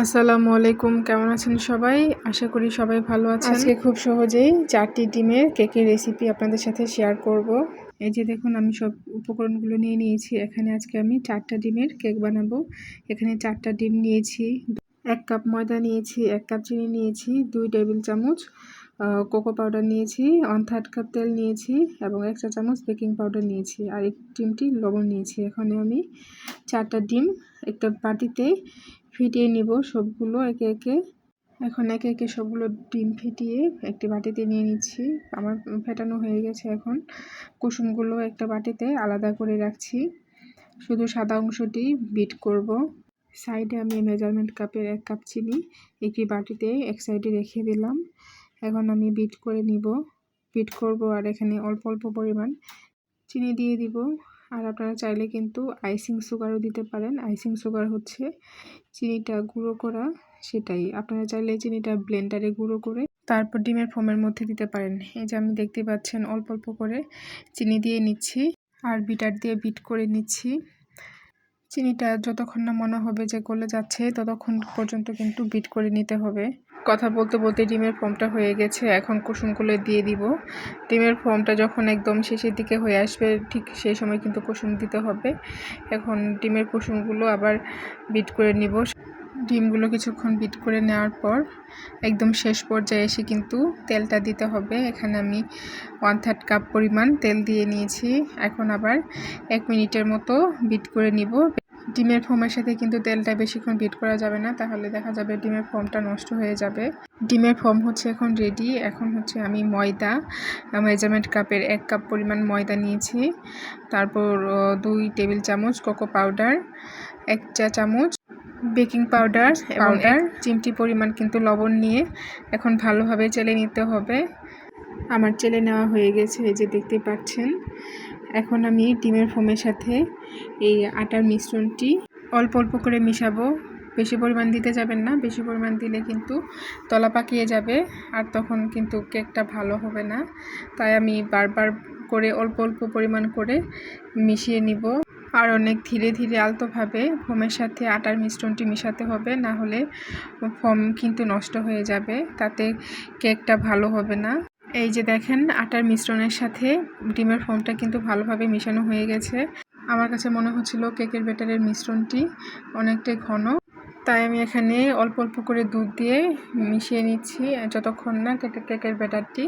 আসসালামু আলাইকুম, কেমন আছেন সবাই? আশা করি সবাই ভালো আছেন। আজকে খুব সহজেই চারটি ডিমের কেকের রেসিপি আপনাদের সাথে শেয়ার করব। এই যে দেখুন, আমি সব উপকরণগুলো নিয়ে নিয়েছি। এখানে আজকে আমি চারটা ডিমের কেক বানাবো। এখানে চারটা ডিম নিয়েছি, এক কাপ ময়দা নিয়েছি, এক কাপ চিনি নিয়েছি, দুই টেবিল চামচ কোকো পাউডার নিয়েছি ওয়ান থার্ড কাপ তেল নিয়েছি এবং এক চা চামচ বেকিং পাউডার নিয়েছি। আর এক চিমটি লবণ নিয়েছি। এখানে আমি চারটা ডিম একটা বাটিতে ফিটিয়ে নিব সবগুলো, একে একে। এখন একে একে সবগুলো ডিম ফিটিয়ে একটি বাটিতে নিয়ে নিচ্ছি। আমার ফেটানো হয়ে গেছে এখন। কুসুমগুলো একটা বাটিতে আলাদা করে রাখছি। শুধু সাদা অংশটি বিট করব। সাইডে আমি মেজারমেন্ট কাপের এক কাপ চিনি একটি বাটিতে এক সাইডে রেখে দিলাম। এখন আমি বিট করে নিব। বিট করব আর এখানে অল্প অল্প পরিমাণ চিনি দিয়ে দিব। আর আপনারা চাইলে কিন্তু আইসিং সুগারও দিতে পারেন। আইসিং সুগার হচ্ছে চিনিটা গুঁড়ো করা, সেটাই। আপনারা চাইলে চিনিটা ব্লেন্ডারে গুঁড়ো করে তারপর ডিমের ফোমের মধ্যে দিতে পারেন। এই যে আমি দেখতে পাচ্ছেন অল্প অল্প করে চিনি দিয়ে নিচ্ছি আর বিটার দিয়ে বিট করে নিচ্ছি। চিনিটা যতক্ষণ না মনে হবে যে গলে যাচ্ছে, ততক্ষণ পর্যন্ত কিন্তু বিট করে নিতে হবে। কথা বলতে বলতে ডিমের ফর্মটা হয়ে গেছে, এখন কুসুমগুলো দিয়ে দিব। ডিমের ফর্মটা যখন একদম শেষের দিকে হয়ে আসবে, ঠিক সেই সময় কিন্তু কুসুম দিতে হবে। এখন ডিমের কুসুমগুলো আবার বিট করে নিব। ডিমগুলো কিছুক্ষণ বিট করে নেওয়ার পর একদম শেষ পর্যায়ে এসে কিন্তু তেলটা দিতে হবে। এখানে আমি ওয়ান থার্ড কাপ পরিমাণ তেল দিয়ে নিয়েছি। এখন আবার এক মিনিটের মতো বিট করে নিব। ডিমের ফোমের সাথে কিন্তু তেলটা বেশিক্ষণ বিট করা যাবে না তাহলে দেখা যাবে ডিমের ফোমটা নষ্ট হয়ে যাবে। ডিমের ফোম হচ্ছে এখন রেডি এখন হচ্ছে আমি ময়দা মেজারমেন্ট কাপের এক কাপ পরিমাণ ময়দা নিয়েছি তারপর দুই টেবিল চামচ কোকো পাউডার এক চা চামচ বেকিং পাউডার পাউডার চিমটি পরিমাণ কিন্তু লবণ নিয়ে এখন ভালোভাবে চেলে নিতে হবে। আমার চেলে নেওয়া হয়ে গেছে এই যে দেখতে পাচ্ছেন। এখন আমি ডিমের ফোমের সাথে এই আটার মিশ্রণটি অল্প অল্প করে মিশাবো। বেশি পরিমাণ দিতে যাবেন না, বেশি পরিমাণ দিলে কিন্তু তলা পাকিয়ে যাবে আর তখন কিন্তু কেকটা ভালো হবে না। তাই আমি বারবার করে অল্প অল্প পরিমাণ করে মিশিয়ে নিব। আর অনেক ধীরে ধীরে আলতোভাবে ফোমের সাথে আটার মিশ্রণটি মিশাতে হবে, না হলে ফোম কিন্তু নষ্ট হয়ে যাবে, তাতে কেকটা ভালো হবে না। এই যে দেখেন, আটার মিশ্রণের সাথে ডিমের ফোমটা কিন্তু ভালোভাবে মিশানো হয়ে গেছে। আমার কাছে মনে হচ্ছিল কেকের ব্যাটারের মিশ্রণটি অনেকটাই ঘন। তাই আমি এখানে অল্প অল্প করে দুধ দিয়ে মিশিয়ে নিচ্ছি, যতক্ষণ না কেকের ব্যাটারটি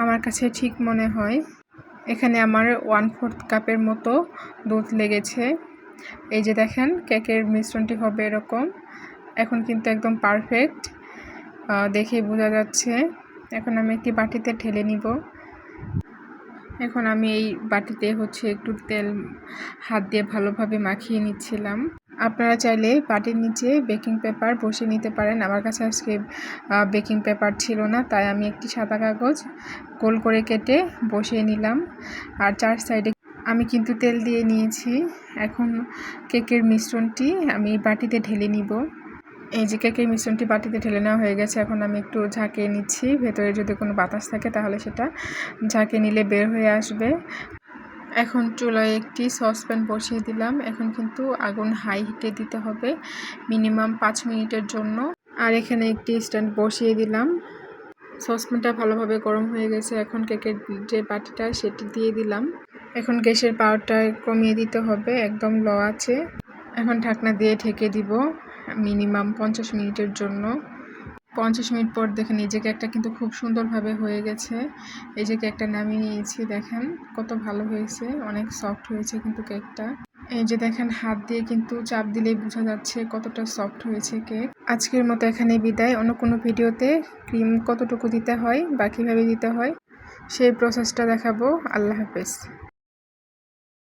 আমার কাছে ঠিক মনে হয়। এখানে আমার ওয়ান ফোর্থ কাপের মতো দুধ লেগেছে। এই যে দেখেন, কেকের মিশ্রণটি হবে এরকম। এখন কিন্তু একদম পারফেক্ট। দেখেই বোঝা যাচ্ছে। এখন আমি একটি বাটিতে ঢেলে নিব। এখন আমি এই বাটিতে হচ্ছে একটু তেল, হাত দিয়ে ভালোভাবে মাখিয়ে নিচ্ছিলাম। আপনারা চাইলে বাটির নিচে বেকিং পেপার বসে নিতে পারেন। আমার কাছে আজকে বেকিং পেপার ছিল না, তাই আমি একটি সাদা কাগজ গোল করে কেটে বসিয়ে নিলাম। আর চার সাইডে আমি কিন্তু তেল দিয়ে নিয়েছি। এখন কেকের মিশ্রণটি আমি বাটিতে ঢেলে নিব। এই যে কেকের মিশ্রণটি বাটিতে ঢেলে নেওয়া হয়ে গেছে, এখন আমি একটু ঝাঁকিয়ে নিচ্ছি। ভেতরে যদি কোনো বাতাস থাকে তাহলে সেটা ঝাঁকে নিলে বের হয়ে আসবে। এখন চুলায় একটি সসপ্যান বসিয়ে দিলাম। এখন কিন্তু আগুন হাই হিটে দিতে হবে মিনিমাম পাঁচ মিনিটের জন্য। আর এখানে একটি স্ট্যান্ড বসিয়ে দিলাম। সসপ্যানটা ভালোভাবে গরম হয়ে গেছে। এখন কেকের যে বাটিটা সেটি দিয়ে দিলাম। এখন গ্যাসের পাওয়ারটা কমিয়ে দিতে হবে, একদম ল আছে। এখন ঢাকনা দিয়ে ঢেকে দিব। মিনিমাম পঞ্চাশ মিনিটের জন্য। পঞ্চাশ মিনিট পর দেখেন এই যে কেকটা কিন্তু খুব সুন্দরভাবে হয়ে গেছে। এই যে কেকটা নামিয়ে নিয়েছি, দেখেন কত ভালো হয়েছে, অনেক সফট হয়েছে কিন্তু কেকটা এই যে দেখেন হাত দিয়ে কিন্তু চাপ দিলেই বোঝা যাচ্ছে কতটা সফট হয়েছে কেক আজকের মতো এখানে বিদায়। অন্য কোনো ভিডিওতে ক্রিম কতটুকু দিতে হয় বা কীভাবে দিতে হয়, সেই প্রসেসটা দেখাবো। আল্লাহ হাফেজ।